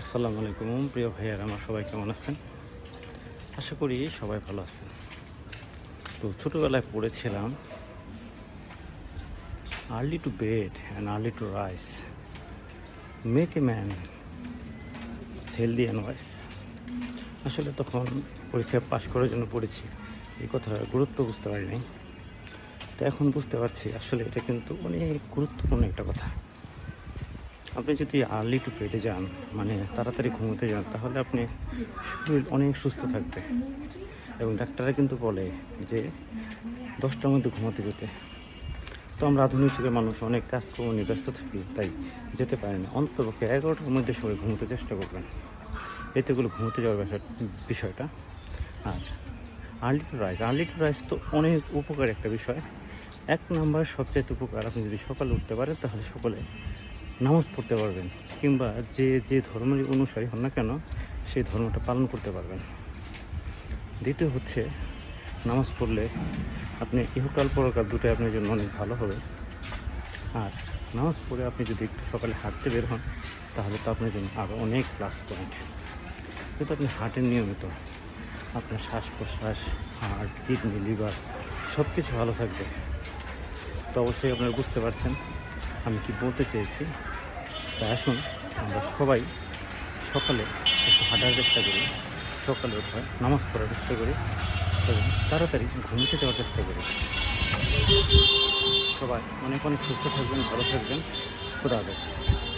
আসসালামু আলাইকুম, প্রিয় ভাইয়ার আমার সবাই কেমন আছেন? আশা করি সবাই ভালো আছেন। তো ছোটোবেলায় পড়েছিলাম early to bed and early to rise make a man healthy and wise আসলে তখন পরীক্ষায় পাশ করার জন্য পড়েছি, এই কথার গুরুত্ব বুঝতে পারিনি। তো এখন বুঝতে পারছি, আসলে এটা কিন্তু অনেক গুরুত্বপূর্ণ একটা কথা। আপনি যদি আর্লি টু পেটে যান মানে তাড়াতাড়ি ঘুমোতে যান, তাহলে আপনি শরীর অনেক সুস্থ থাকবে। এবং ডাক্তাররা কিন্তু বলে যে, দশটার মধ্যে ঘুমাতে যেতে। তো আমরা আধুনিক যুগের মানুষ অনেক কাজকর্ম নিয়ে ব্যস্ত থাকি, তাই যেতে পারি না। অন্ততপক্ষে এগারোটার মধ্যে সবাই ঘুমোতে চেষ্টা করবেন। এতেগুলো ঘুমোতে যাওয়ার বিষয়- বিষয়টা। আর early to rise early to rise তো অনেক উপকার একটা বিষয়। এক নাম্বার সবচেয়ে উপকার, আপনি যদি সকালে উঠতে পারেন, তাহলে সকলে নামাজ পড়তে পারবেন, কিংবা যে যে ধর্মের অনুসারী হন না কেন, সেই ধর্মটা পালন করতে পারবেন। দ্বিতীয় হচ্ছে, নামাজ পড়লে আপনি ইহকাল পরকাল দুটোই আপনার জন্য অনেক ভালো হবে। আর নামাজ পড়ে আপনি যদি একটু সকালে হাঁটতে বের হন, তাহলে তো আপনার জন্য আরও অনেক প্লাস পয়েন্ট কিন্তু আপনি হাঁটেন নিয়মিত, আপনার শ্বাস প্রশ্বাস হার্ট কিডনি লিভার সব কিছু ভালো থাকবে। তো অবশ্যই আপনারা বুঝতে পারছেন, আমি কি বলতে চেয়েছি? তাই আসুন, আমরা সবাই সকালে একটু হাঁটার চেষ্টা করি, সকালে উঠে নামাজ পড়ার চেষ্টা করি এবং তাড়াতাড়ি ঘুমিতে যাওয়ার চেষ্টা করি। সবাই অনেক অনেক সুস্থ থাকবেন, ভালো থাকবেন। খুদা হাফেজ।